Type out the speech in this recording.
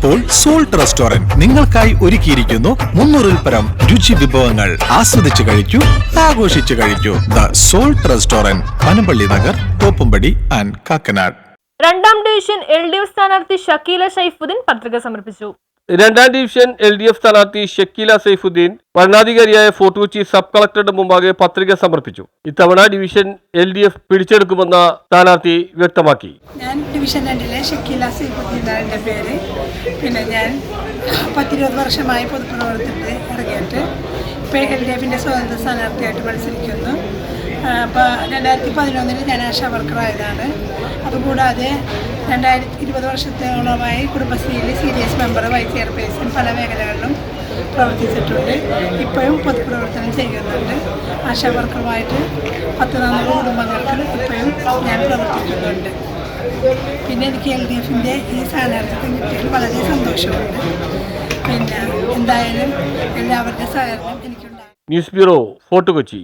ഇപ്പോൾ salt restaurant നിങ്ങൾക്കായി ഒരുക്കിയിരിക്കുന്നു മുന്നൂറിൽ പരം രുചി വിഭവങ്ങൾ ആസ്വദിച്ചു കഴിച്ചു ആഘോഷിച്ചു കഴിച്ചു the salt restaurant Panampilly Nagar Thoppumpady and Kakkanad. രണ്ടാം ഡിവിഷൻ എൽ ഡി എഫ് സ്ഥാനാർത്ഥി ഷക്കീല ഷൈഫുദ്ദീൻ പത്രിക സമർപ്പിച്ചു. രണ്ടാം ഡിവിഷൻ എൽ ഡി എഫ് സ്ഥാനാർത്ഥി ഷക്കീല സൈഫുദ്ദീൻ വരണാധികാരിയായ ഫോർട്ട് കൊച്ചി സബ് കളക്ടറുടെ മുമ്പാകെ പത്രിക സമർപ്പിച്ചു. ഇത്തവണ ഡിവിഷൻ എൽ ഡി എഫ് പിടിച്ചെടുക്കുമെന്ന സ്ഥാനാർത്ഥി വ്യക്തമാക്കി. ഞാൻ ഡിവിഷൻ രണ്ടിലെ ഷക്കീല സൈഫുദ്ദീൻ പേര്. പിന്നെ ഞാൻ പത്തിരുപത് വർഷമായി പൊതുപ്രവർത്തനത്തിൽ ഇറങ്ങിയിട്ട് ഇപ്പോൾ എൽ ഡി എഫിന്റെ സ്വതന്ത്ര സ്ഥാനാർത്ഥിയായിട്ട് മത്സരിക്കുന്നു. അപ്പോൾ രണ്ടായിരത്തി പതിനൊന്നിൽ ഞാൻ ആശ വർക്കറായതാണ് അതുകൂടാതെ രണ്ടായിരത്തി ഇരുപത് വർഷത്തോളമായി കുടുംബശ്രീയിൽ C D S member vice chairperson പല മേഖലകളിലും പ്രവർത്തിച്ചിട്ടുണ്ട്. ഇപ്പോഴും പൊതുപ്രവർത്തനം ചെയ്യുന്നുണ്ട്. ആശാ വർക്കറുമായിട്ട് പത്ത് നാനൂറ് കുടുംബങ്ങൾക്ക് ഇപ്പോഴും ഞാൻ പ്രവർത്തിക്കുന്നുണ്ട്. പിന്നെ എനിക്ക് എൽ ഡി എഫിന്റെ ഈ സ്ഥാനാർത്ഥിത്വം കിട്ടിയതിൽ വളരെ സന്തോഷമുണ്ട്. പിന്നെ എന്തായാലും എല്ലാവരുടെ സഹകരണം എനിക്കുണ്ടാകും. News bureau Fort Kochi.